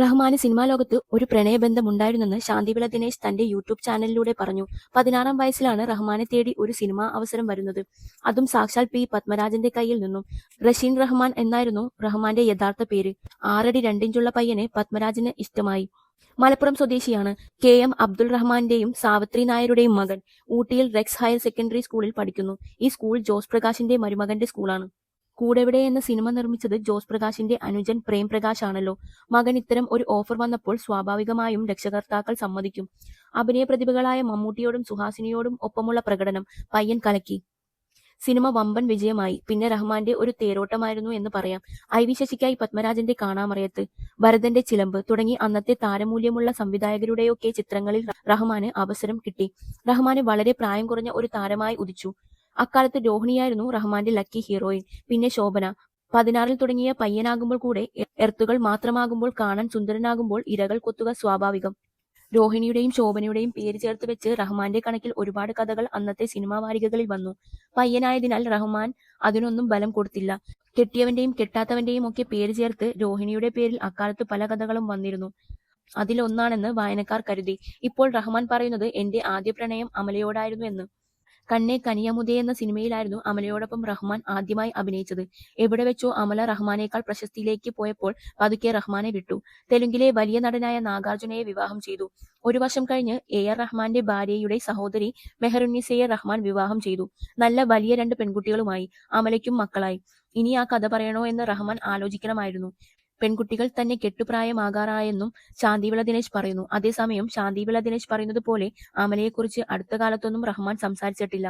റഹ്മാന് cinema ലോകത്ത് ഒരു പ്രണയബന്ധം ഉണ്ടായിരുന്നെന്ന് ശാന്തിവിള ദിനേശ് തന്റെ യൂട്യൂബ് ചാനലിലൂടെ പറഞ്ഞു. പതിനാറാം വയസ്സിലാണ് റഹ്മാനെ തേടി ഒരു സിനിമാ അവസരം വരുന്നത്. അതും സാക്ഷാൽ പി പത്മരാജന്റെ കയ്യിൽ നിന്നും. റഷീൻ റഹ്മാൻ എന്നായിരുന്നു റഹ്മാന്റെ യഥാർത്ഥ പേര്. ആറടി രണ്ടിഞ്ചുള്ള പയ്യനെ പത്മരാജന് ഇഷ്ടമായി. മലപ്പുറം സ്വദേശിയാണ് കെ എം അബ്ദുൾ റഹ്മാന്റെയും സാവിത്രി നായരുടെയും മകൻ. ഊട്ടിയിൽ റെക്സ് ഹയർ സെക്കൻഡറി സ്കൂളിൽ പഠിക്കുന്നു. ഈ സ്കൂൾ ജോസ് പ്രകാശിന്റെ മരുമകന്റെ സ്കൂളാണ്. കൂടെവിടെ എന്ന സിനിമ നിർമ്മിച്ചത് ജോസ് പ്രകാശിന്റെ അനുജൻ പ്രേം പ്രകാശ് ആണല്ലോ മകൻ ഇത്തരം ഒരു ഓഫർ വന്നപ്പോൾ സ്വാഭാവികമായും രക്ഷകർത്താക്കൾ സമ്മതിക്കും. അഭിനയ പ്രതിഭകളായ മമ്മൂട്ടിയോടും സുഹാസിനിയോടും ഒപ്പമുള്ള പ്രകടനം പയ്യൻ കലക്കി. സിനിമ വമ്പൻ വിജയമായി. പിന്നെ റഹ്മാന്റെ ഒരു തേരോട്ടമായിരുന്നു എന്ന് പറയാം. ഐ വി ശശിക്കായി പത്മരാജന്റെ കാണാമറയത്ത് ഭരതന്റെ ചിലമ്പ് തുടങ്ങി അന്നത്തെ താരമൂല്യമുള്ള സംവിധായകരുടെയൊക്കെ ചിത്രങ്ങളിൽ റഹ്മാന് അവസരം കിട്ടി. റഹ്മാന് വളരെ പ്രായം കുറഞ്ഞ ഒരു താരമായി ഉദിച്ചു. അക്കാലത്ത് രോഹിണിയായിരുന്നു റഹ്മാന്റെ ലക്കി ഹീറോയിൻ പിന്നെ ശോഭന. പതിനാറിൽ തുടങ്ങിയ പയ്യനാകുമ്പോൾ കൂടെ എർത്തുകൾ മാത്രമാകുമ്പോൾ കാണാൻ സുന്ദരനാകുമ്പോൾ ഇരകൾ കൊത്തുക സ്വാഭാവികം. രോഹിണിയുടെയും ശോഭനയുടെയും പേര് ചേർത്ത് വെച്ച് റഹ്മാന്റെ കണക്കിൽ ഒരുപാട് കഥകൾ അന്നത്തെ സിനിമാ വാരികകളിൽ വന്നു. പയ്യനായതിനാൽ റഹ്മാൻ അതിനൊന്നും ബലം കൊടുത്തില്ല. കെട്ടിയവന്റെയും കെട്ടാത്തവന്റെയും ഒക്കെ പേര് ചേർത്ത് രോഹിണിയുടെ പേരിൽ അക്കാലത്ത് പല കഥകളും വന്നിരുന്നു. അതിലൊന്നാണെന്ന് വായനക്കാർ കരുതി. ഇപ്പോൾ റഹ്മാൻ പറയുന്നത് എന്റെ ആദ്യ പ്രണയം അമലയോടായിരുന്നു എന്ന്. കണ്ണേ കനിയമുദേ എന്ന സിനിമയിലായിരുന്നു അമലയോടൊപ്പം റഹ്മാൻ ആദ്യമായി അഭിനയിച്ചത്. എവിടെ വെച്ചോ അമല റഹ്മാനേക്കാൾ പ്രശസ്തിയിലേക്ക് പോയപ്പോൾ പതുക്കെ റഹ്മാനെ വിട്ടു. തെലുങ്കിലെ വലിയ നടനായ നാഗാർജുനയെ വിവാഹം ചെയ്തു. ഒരു വർഷം കഴിഞ്ഞ് എ ആർ റഹ്മാന്റെ ഭാര്യയുടെ സഹോദരി മെഹറുന്നിസയെ റഹ്മാൻ വിവാഹം ചെയ്തു. നല്ല വലിയ രണ്ട് പെൺകുട്ടികളുമായി അമലയ്ക്കും മക്കളായി. ഇനി ആ കഥ പറയണോ എന്ന് റഹ്മാൻ ആലോചിക്കണമായിരുന്നു. പെൺകുട്ടികൾ തന്നെ കെട്ടുപ്രായമാകാറായെന്നും ശാന്തിവിള ദിനേശ് പറയുന്നു. അതേസമയം ശാന്തിവിള ദിനേശ് പറയുന്നത് പോലെ അമലയെക്കുറിച്ച് അടുത്ത കാലത്തൊന്നും റഹ്മാൻ സംസാരിച്ചിട്ടില്ല.